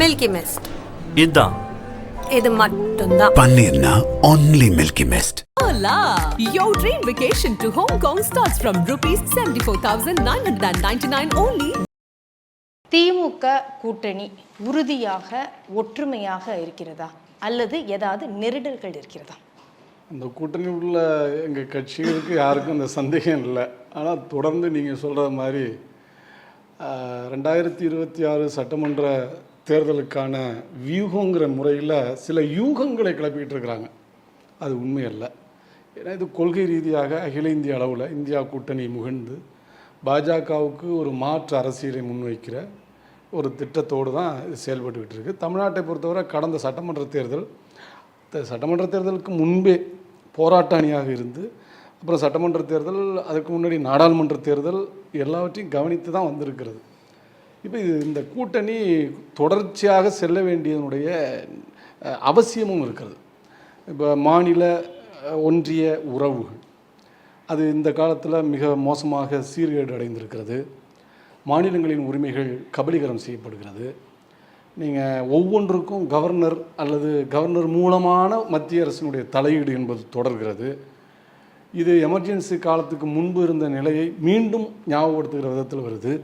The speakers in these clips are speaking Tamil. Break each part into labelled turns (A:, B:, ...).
A: மில்கி மிஸ்ட்
B: இதுதான்
A: இது மட்டும்தான்
C: பன்னீர்னா only milky mist
D: Hola! Your dream vacation to Hong Kong starts from rupees 74,999 only.
E: DMK கூட்டணி உறுதியாக ஒற்றுமையாக இருக்கிறதா? அல்லது ஏதாவது நெருடல்கள் இருக்கிறதா?
F: அந்த கூட்டணி உள்ள எங்கள் கட்சிகளுக்கு யாருக்கும் அந்த சந்தேகம் இல்லை. ஆனால் தொடர்ந்து நீங்கள் சொல்கிற மாதிரி ரெண்டாயிரத்தி இருபத்தி ஆறு சட்டமன்ற தேர்தலுக்கான வியூகங்கிற முறையில் சில யூகங்களை கிளப்பிக்கிட்டு இருக்கிறாங்க. அது உண்மையல்ல. ஏன்னா இது கொள்கை ரீதியாக அகில இந்திய அளவில் இந்தியா கூட்டணி முகழ்ந்து பாஜகவுக்கு ஒரு மாற்று அரசியலை முன்வைக்கிற ஒரு திட்டத்தோடு தான் இது செயல்பட்டுக்கிட்டு இருக்குது தமிழ்நாட்டை பொறுத்தவரை கடந்த சட்டமன்ற தேர்தல் சட்டமன்ற தேர்தலுக்கு முன்பே போராட்ட அணியாக இருந்து அப்புறம் சட்டமன்ற தேர்தல் அதுக்கு முன்னாடி நாடாளுமன்ற தேர்தல் எல்லாவற்றையும் கவனித்து தான் வந்திருக்கிறது. இப்போ இது இந்த கூட்டணி தொடர்ச்சியாக செல்ல வேண்டியதனுடைய அவசியமும் இருக்கிறது. இப்போ மாநில ஒன்றிய உறவுகள் அது இந்த காலத்தில் மிக மோசமாக சீர்கேடு அடைந்திருக்கிறது. மாநிலங்களின் உரிமைகள் கபலீகரம் செய்யப்படுகிறது. நீங்கள் ஒவ்வொன்றுக்கும் கவர்னர் அல்லது கவர்னர் மூலமான மத்திய அரசினுடைய தலையீடு என்பது தொடர்கிறது. இது எமர்ஜென்சி காலத்துக்கு முன்பு இருந்த நிலையை மீண்டும் ஞாபகப்படுத்துகிற விதத்தில் வருது.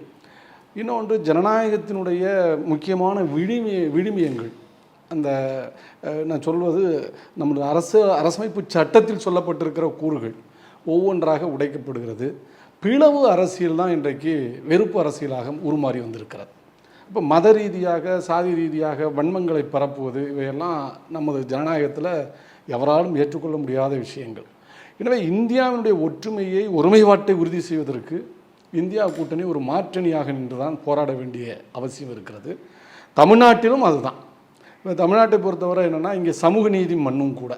F: இன்னொன்று ஜனநாயகத்தினுடைய முக்கியமான விழுமிய விழுமியங்கள் அந்த நான் சொல்வது நம்முடைய அரசு அரசமைப்பு சட்டத்தில் சொல்லப்பட்டிருக்கிற கூறுகள் ஒவ்வொன்றாக உடைக்கப்படுகிறது. பிளவு அரசியல் தான் இன்றைக்கு வெறுப்பு அரசியலாக உருமாறி வந்திருக்கிறது. இப்போ மத ரீதியாக சாதி ரீதியாக வன்மங்களை பரப்புவது இவையெல்லாம் நமது ஜனநாயகத்தில் எவராலும் ஏற்றுக்கொள்ள முடியாத விஷயங்கள். எனவே இந்தியாவினுடைய ஒற்றுமையை ஒருமைப்பாட்டை உறுதி செய்வதற்கு இந்தியா கூட்டணி ஒரு மாற்றணியாக நின்று தான் போராட வேண்டிய அவசியம் இருக்கிறது. தமிழ்நாட்டிலும் அதுதான். இப்போ தமிழ்நாட்டை பொறுத்தவரை என்னென்னா இங்கே சமூக நீதி மண்ணும் கூட.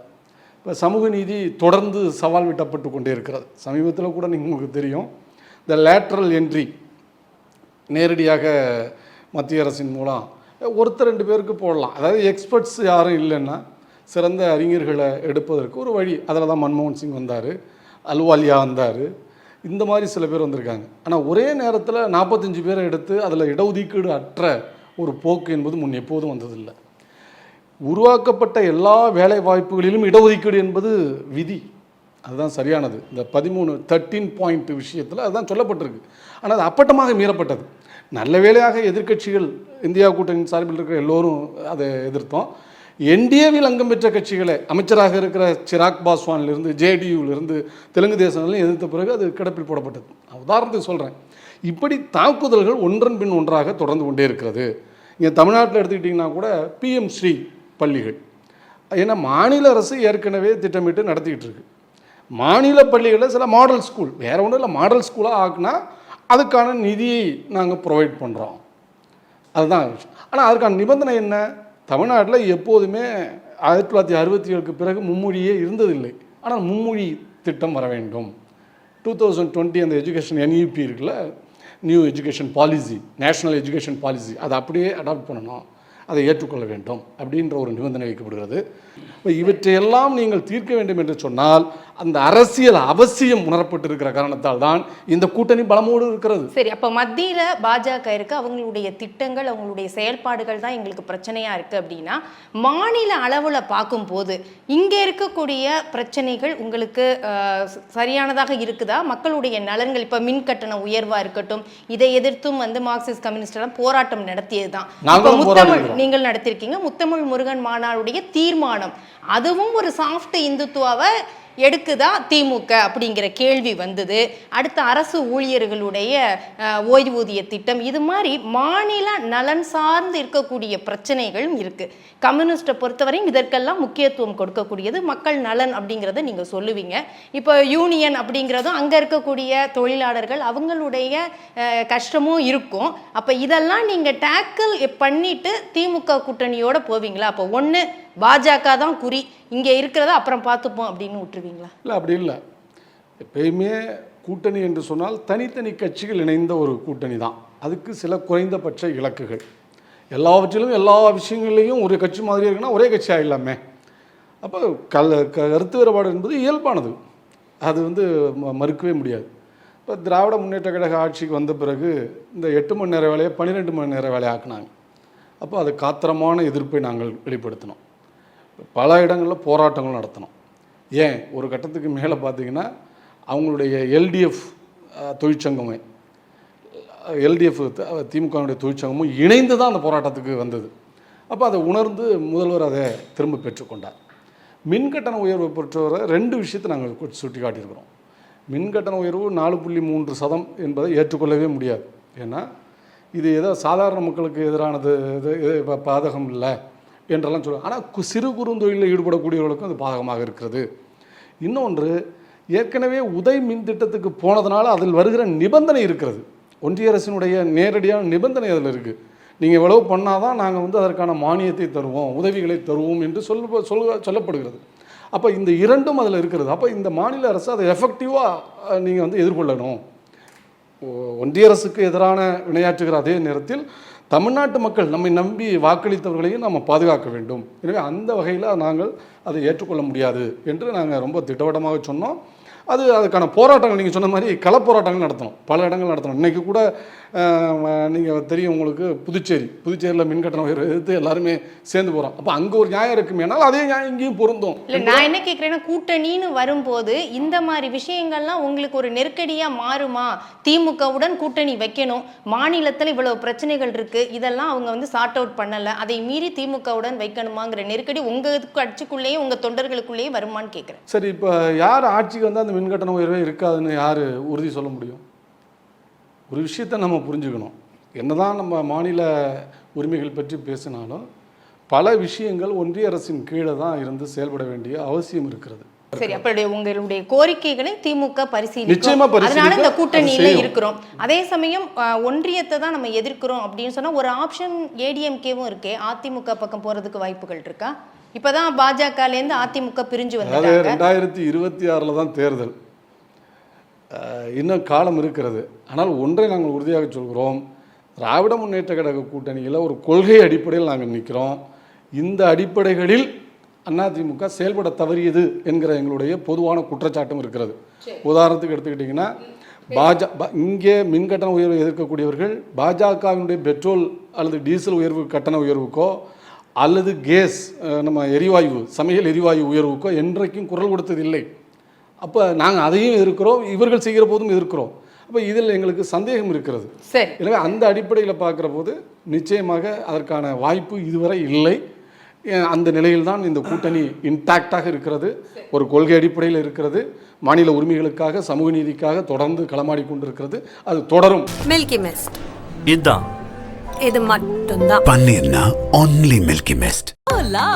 F: இப்போ சமூக நீதி தொடர்ந்து சவால் விட்டப்பட்டு கொண்டே இருக்கிறது. சமீபத்தில் கூட நீங்கள் உங்களுக்கு தெரியும் இந்த லேட்ரல் என்ட்ரி நேரடியாக மத்திய அரசின் மூலம் ஒருத்தர் ரெண்டு பேருக்கு போடலாம். அதாவது எக்ஸ்பர்ட்ஸ் யாரும் இல்லைன்னா சிறந்த அறிஞர்களை எடுப்பதற்கு ஒரு வழி. அதில் தான் மன்மோகன் சிங் வந்தார் அல்வாலியா வந்தார் இந்த மாதிரி சில பேர் வந்திருக்காங்க. ஆனால் ஒரே நேரத்தில் நாற்பத்தஞ்சு பேரை எடுத்து அதில் இடஒதுக்கீடு அற்ற ஒரு போக்கு என்பது முன் எப்போதும் வந்ததில்லை. உருவாக்கப்பட்ட எல்லா வேலை வாய்ப்புகளிலும் இடஒதுக்கீடு என்பது விதி. அதுதான் சரியானது. இந்த பதிமூணு தேர்ட்டீன் பாயிண்ட் விஷயத்தில் அதுதான் சொல்லப்பட்டிருக்கு. ஆனால் அது அப்பட்டமாக மீறப்பட்டது. நல்ல வேலையாக எதிர்க்கட்சிகள் இந்தியா கூட்டணி சார்பில் இருக்கிற எல்லோரும் அதை எதிர்த்தோம். என்டிஏவில் அங்கம் பெற்ற கட்சிகளை அமைச்சராக இருக்கிற சிராக் பாஸ்வானிலிருந்து ஜேடியூவிலிருந்து தெலுங்கு தேசம்லாம் எதிர்த்த பிறகு அது கிடப்பில் போடப்பட்டது. உதாரணத்துக்கு சொல்கிறேன் இப்படி தாக்குதல்கள் ஒன்றன் பின் ஒன்றாக தொடர்ந்து கொண்டே இருக்கிறது. இங்கே தமிழ்நாட்டில் எடுத்துக்கிட்டிங்கன்னா கூட பிஎம் ஸ்ரீ பள்ளிகள். ஏன்னா மாநில அரசு ஏற்கனவே திட்டமிட்டு நடத்திக்கிட்டு இருக்கு. மாநில பள்ளிகளில் சில மாடல் ஸ்கூல் வேறு ஒன்றும் இல்லை மாடல் ஸ்கூலாக ஆக்குனா அதுக்கான நிதியை நாங்கள் ப்ரொவைட் பண்ணுறோம் அதுதான் ஆனால் அதுக்கான நிபந்தனை என்ன? தமிழ்நாட்டில் எப்போதுமே ஆயிரத்தி தொள்ளாயிரத்தி அறுபத்தி ஏழுக்கு பிறகு மும்மொழியே இருந்ததில்லை. ஆனால் மும்மொழி திட்டம் வர வேண்டும். டூ தௌசண்ட் டுவெண்ட்டி அந்த எஜுகேஷன் என்இபி இருக்குல்ல new education policy national education policy அதை அப்படியே அடாப்ட் பண்ணணும். அதை ஏற்றுக்கொள்ள வேண்டும் அப்படின்ற ஒரு நிபந்தனை வைக்கப்படுகிறது. இப்போ இவற்றையெல்லாம் நீங்கள் தீர்க்க வேண்டும் என்று சொன்னால் அந்த அரசியல் அவசியம் உணரப்பட்டிருக்கிற காரணத்தால் தான் இந்த கூட்டணி பலமோடு இருக்கிறது.
E: சரி அப்ப மத்தியில பாஜக இருக்கு அவங்களுடைய திட்டங்கள் அவங்களுடைய செயல்பாடுகள் தான் எங்களுக்கு பிரச்சனையா இருக்கு அப்படின்னா மாநில அளவுல பார்க்கும்போது இங்க இருக்கக்கூடிய பிரச்சனைகள் உங்களுக்கு சரியானதாக இருக்குதா? மக்களுடைய நலன்கள் இப்ப மின் கட்டண உயர்வா இருக்கட்டும் இதை எதிர்த்தும் வந்து மார்க்சிஸ்ட் கம்யூனிஸ்ட் எல்லாம் போராட்டம் நடத்தியது தான்
F: நாங்களும்
E: முத்தமிழ். நீங்கள் நடத்திருக்கீங்க முத்தமிழ் முருகன் மாநாடுடைய தீர்மானம் அதுவும் ஒரு சாஃப்ட் இந்துத்துவாவை எடுக்குதா திமுக அப்படிங்கிற கேள்வி வந்தது. அடுத்த அரசு ஊழியர்களுடைய ஓய்வூதிய திட்டம். இது மாதிரி மாநில நலன் சார்ந்து இருக்கக்கூடிய பிரச்சனைகளும் இருக்கு. கம்யூனிஸ்ட்டை பொறுத்தவரையும் இதற்கெல்லாம் முக்கியத்துவம் கொடுக்கக்கூடியது மக்கள் நலன் அப்படிங்கிறத நீங்க சொல்லுவீங்க. இப்போ யூனியன் அப்படிங்கிறதும் அங்க இருக்கக்கூடிய தொழிலாளர்கள் அவங்களுடைய கஷ்டமும் இருக்கும். அப்ப இதெல்லாம் நீங்க டேக்கிள் பண்ணிட்டு திமுக கூட்டணியோட போவீங்களா? அப்போ ஒன்று பாஜக தான் குறி. இங்கே இருக்கிறத அப்புறம் பார்த்துப்போம் அப்படின்னு விட்டுருவீங்களா?
F: இல்லை அப்படி இல்லை. எப்பயுமே கூட்டணி என்று சொன்னால் தனித்தனி கட்சிகள் இணைந்த ஒரு கூட்டணி தான். அதுக்கு சில குறைந்தபட்ச இலக்குகள். எல்லாவற்றிலும் எல்லா விஷயங்கள்லேயும் ஒரு கட்சி மாதிரி இருக்குன்னா ஒரே கட்சி ஆகிடலாமே அப்போ கல் கருத்து வேறுபாடு என்பது இயல்பானது. அது வந்து ம- மறுக்கவே முடியாது. இப்போ திராவிட முன்னேற்ற கழக ஆட்சிக்கு வந்த பிறகு இந்த எட்டு மணி நேர வேலையை பன்னிரெண்டு மணி நேர வேலையை ஆக்குனாங்க. அப்போ அது காத்திரமான எதிர்ப்பை நாங்கள் வெளிப்படுத்தினோம் பல இடங்களில் போராட்டங்கள் நடத்தணும் ஏன் ஒரு கட்டத்துக்கு மேலே பார்த்தீங்கன்னா அவங்களுடைய எல்டிஎஃப் தொழிற்சங்கமே எல்டிஎஃப் திமுகவுடைய தொழிற்சங்கமும் இணைந்து தான் அந்த போராட்டத்துக்கு வந்தது அப்போ அதை உணர்ந்து முதல்வர் அதை திரும்ப பெற்றுக்கொண்டார் மின் கட்டண உயர்வை பொறுத்தவரை ரெண்டு விஷயத்தை நாங்கள் சுட்டி காட்டியிருக்கிறோம் மின் கட்டண உயர்வு நாலு புள்ளி மூன்று சதம் என்பதை ஏற்றுக்கொள்ளவே முடியாது ஏன்னா இது ஏதோ சாதாரண மக்களுக்கு எதிரானது இது இது பாதகம் இல்லை என்றெல்லாம் சொல்லுவாங்க. ஆனால் கு- சிறு குறுந்தொழிலில் ஈடுபடக்கூடியவர்களுக்கும் அது பாதகமாக இருக்கிறது. இன்னொன்று ஏற்கனவே உதய் மின் திட்டத்துக்கு போனதுனால அதில் வருகிற நிபந்தனை இருக்கிறது. ஒன்றிய அரசினுடைய நேரடியான நிபந்தனை அதில் இருக்குது நீங்கள் இவ்வளவு பண்ணால் தான் நாங்கள் வந்து அதற்கான மானியத்தை தருவோம் உதவிகளை தருவோம் என்று சொல்ல சொல்ல சொல்லப்படுகிறது. அப்போ இந்த இரண்டும் அதில் இருக்கிறது. அப்போ இந்த மாநில அரசு அதை எஃபெக்டிவாக நீங்கள் வந்து எதிர்கொள்ளணும். ஒன்றிய அரசுக்கு எதிரான வினையாற்றுகிற அதே நேரத்தில் தமிழ்நாட்டு மக்கள் நம்மை நம்பி வாக்களித்தவர்களையும் நம்ம பாதுகாக்க வேண்டும். எனவே அந்த வகையில் நாங்கள் அதை ஏற்றுக்கொள்ள முடியாது என்று நாங்கள் ரொம்ப திட்டவட்டமாக சொன்னோம். அது அதுக்கான போராட்டங்கள் நீங்கள் சொன்ன மாதிரி கள போராட்டங்கள் நடத்தணும். பல இடங்கள் நடத்தணும். இன்றைக்கி கூட நீங்கள் தெரியும் உங்களுக்கு புதுச்சேரி. புதுச்சேரியில் மின் கட்டணம் எதிர்த்து எல்லாருமே சேர்ந்து போகிறோம் அப்போ அங்கே ஒரு நியாயம் இருக்குமேனால் அதே நியாயம் இங்கேயும் பொருந்தும்.
E: இல்ல நான் என்ன கேக்குறேன்னா கூட்டணின்னு வரும்போது இந்த மாதிரி விஷயங்கள்லாம் உங்களுக்கு ஒரு நெருக்கடியா மாறுமா? திமுகவுடன் கூட்டணி வைக்கணும். மாநிலத்துல இவ்வளவு பிரச்சனைகள் இருக்கு. இதெல்லாம் அவங்க வந்து சார்ட் அவுட் பண்ணல. அதை மீறி திமுகவுடன் வைக்கணுமாங்கிற நெருக்கடி உங்க கட்சிக்குள்ளேயும் உங்க தொண்டர்களுக்குள்ளேயும் வருமான்னு கேக்குறேன்.
F: சரி இப்போ யார் ஆட்சிக்கு வந்து அந்த மின் கட்டண உயர்வே இருக்காதுன்னு யார் உறுதி சொல்ல முடியும்? ஒரு விஷயத்தை நம்ம புரிஞ்சுக்கணும். என்னதான் நம்ம மாநில உரிமைகள் பற்றி பேசினாலும் பல விஷயங்கள் ஒன்றிய அரசின் கீழே தான் இருந்து செயல்பட வேண்டிய அவசியம் இருக்கிறது.
E: சரி அப்படி உங்களுடைய கோரிக்கைகளை திமுக பரிசீலிக்கும். அதனால இந்த கூட்டணியில. இருக்கிறோம். அதே சமயம் ஒன்றியத்தை தான் நம்ம எதிர்க்கிறோம் அப்படின்னு சொன்னா ஒரு ஆப்ஷன் ஏடிஎம்கேவும் இருக்கே. அதிமுக பக்கம் போறதுக்கு வாய்ப்புகள் இருக்கா? இப்பதான் பாஜகல இருந்து அதிமுக பிரிஞ்சு வந்துட்டாங்க.
F: ரெண்டாயிரத்தி இருபத்தி ஆறில் தான் தேர்தல். இன்னும் காலம் இருக்கிறது. ஆனால் ஒன்றை நாங்கள் உறுதியாக சொல்கிறோம். திராவிட முன்னேற்ற கழக கூட்டணியில் ஒரு கொள்கை அடிப்படையில் நாங்கள் நிற்கிறோம். இந்த அடிப்படைகளில் அதிமுக செயல்பட தவறியது என்கிற எங்களுடைய பொதுவான குற்றச்சாட்டும் இருக்கிறது. உதாரணத்துக்கு எடுத்துக்கிட்டிங்கன்னா பாஜ இங்கே மின் கட்டண உயர்வை எதிர்க்கக்கூடியவர்கள் பாஜகவினுடைய பெட்ரோல் அல்லது டீசல் உயர்வு கட்டண உயர்வுக்கோ அல்லது கேஸ் நம்ம எரிவாயு சமையல் எரிவாயு உயர்வுக்கோ என்றைக்கும் குரல் கொடுத்ததில்லை. அப்போ நாங்கள் அதையும் எதிர்க்கிறோம் இவர்கள் செய்கிற போதும் எதிர்க்கிறோம். அப்போ இதில் எங்களுக்கு சந்தேகம் இருக்கிறது.
E: சரி.
F: எனவே அந்த அடிப்படையில் பார்க்குற போது நிச்சயமாக அதற்கான வாய்ப்பு இதுவரை இல்லை. அந்த நிலையில் தான் இந்த கூட்டணி இன்டாக்டாக இருக்கிறது. ஒரு கொள்கை அடிப்படையில் இருக்கிறது. மாநில உரிமைகளுக்காக சமூக நீதிக்காக தொடர்ந்து களமாடி கொண்டிருக்கிறது. அது தொடரும்.
A: மில்கி மிஸ்ட்
C: இதான்
A: இது மட்டும்தான்
C: பன்னீர்னா only Milky Mist.
D: Hola!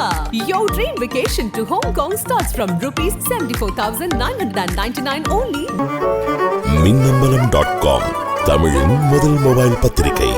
D: Your dream vacation to Hong Kong starts from rupees 74,999 only.
B: Minnambalam dot com தமிழின் முதல் மொபைல் பத்திரிகை